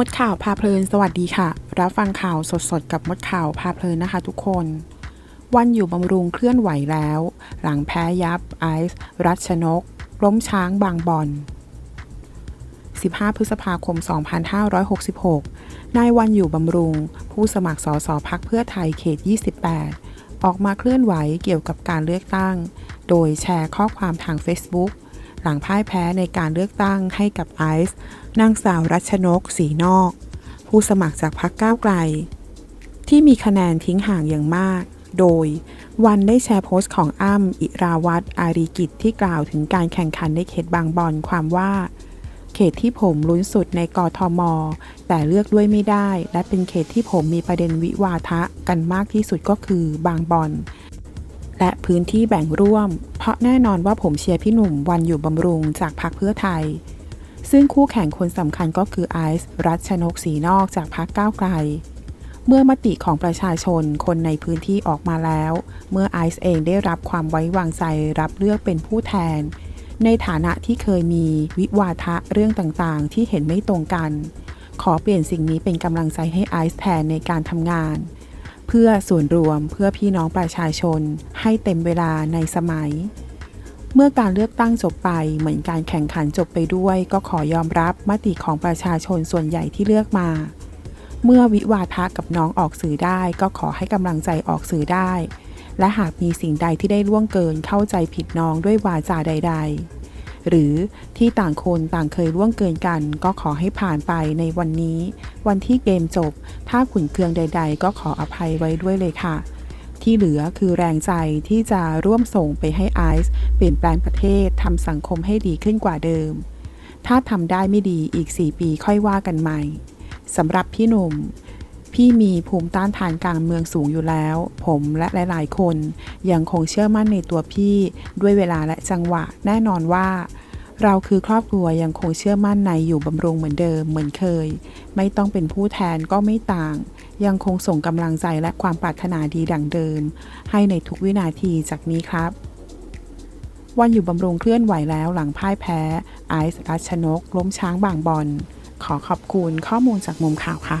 มดข่าวพาเพลินสวัสดีค่ะ รับฟังข่าวสดๆ กับมดข่าวพาเพลินนะคะทุกคน วันอยู่บำรุงเคลื่อนไหวแล้ว หลังแพ้ยับไอซ์รัชนก ล้มช้างบางบอน 15 พฤษภาคม 2566 นายวันอยู่บำรุง ผู้สมัครสสพักเพื่อไทยเขต 28 ออกมาเคลื่อนไหวเกี่ยวกับการเลือกตั้ง โดยแชร์ข้อความทาง Facebook หลังพ่ายแพ้ในการเลือกตั้งให้กับไอซ์นางสาวรัชนกสีนอก ผู้สมัครจากพรรคก้าวไกล ที่มีคะแนนทิ้งห่างอย่างมาก โดยวันได้แชร์โพสต์ของอ้ำอิราวัตรอารีกิจที่กล่าวถึงการแข่งขันในเขตบางบอนความว่า เขตที่ผมลุ้นสุดในกทม แต่เลือกด้วยไม่ได้ และเป็นเขตที่ผมมีประเด็นวิวาทะกันมากที่สุดก็คือบางบอน และพื้นที่แบ่งร่วม เพราะแน่นอนว่าผมเชียร์พี่หนุ่มวันอยู่บำรุงจากพรรคเพื่อไทย ซึ่งคู่แข่งคนสำคัญก็คือไอซ์รัชนกสีนอกจากพรรคก้าวไกล เมื่อมติของประชาชนคนในพื้นที่ออกมาแล้ว เมื่อไอซ์เองได้รับความไว้วางใจรับเลือกเป็นผู้แทน ในฐานะที่เคยมีวิวาทะเรื่องต่างๆ ที่เห็นไม่ตรงกัน ขอเปลี่ยนสิ่งนี้เป็นกำลังใจให้ไอซ์แทนในการทำงาน เพื่อส่วนรวมเพื่อพี่น้องประชาชน ให้เต็มเวลาในสมัย เมื่อการเลือกตั้งจบไปเหมือนการแข่งขันจบไปด้วย ก็ขอยอมรับมติของประชาชนส่วนใหญ่ที่เลือกมา เมื่อวิวาทะกับน้องออกสื่อได้ ก็ขอให้กำลังใจออกสื่อได้ และหากมีสิ่งใดที่ได้ล่วงเกินเข้าใจผิดน้องด้วยวาจาใด ๆ หรือที่ต่างคนต่างเคยล่วงเกินกัน ก็ขอให้ผ่านไปในวันนี้ วันที่เกมจบ ถ้าขุนเคืองใด ๆ ก็ขออภัยไว้ด้วยเลยค่ะ ที่เหลือคือแรงใจที่จะร่วมส่งไปให้ไอซ์เปลี่ยนแปลงประเทศทำสังคมให้ดีขึ้นกว่าเดิม ถ้าทำได้ไม่ดีอีก 4 ปีค่อยว่ากันใหม่สำหรับพี่หนุ่ม พี่มีภูมิต้านทานกลารเมืองสูงอยู่แล้ว ผมและหลาย ๆ คนยังคงเชื่อมั่นในตัวพี่ด้วยเวลาและจังหวะแน่นอนว่า เราคือครอบครัวยังคงเชื่อมั่นในอยู่บำรุงเหมือนเดิมเหมือนเคย ไม่ต้องเป็นผู้แทนก็ไม่ต่าง ยังคงส่งกำลังใจและความปรารถนาดีดังเดิม ให้ในทุกวินาทีจากนี้ครับวันอยู่บำรุงเคลื่อนไหวแล้วหลังพ่ายแพ้ ไอซ์รัชนก ล้มช้างบางบอนขอขอบคุณข้อมูลจากมุมข่าวค่ะ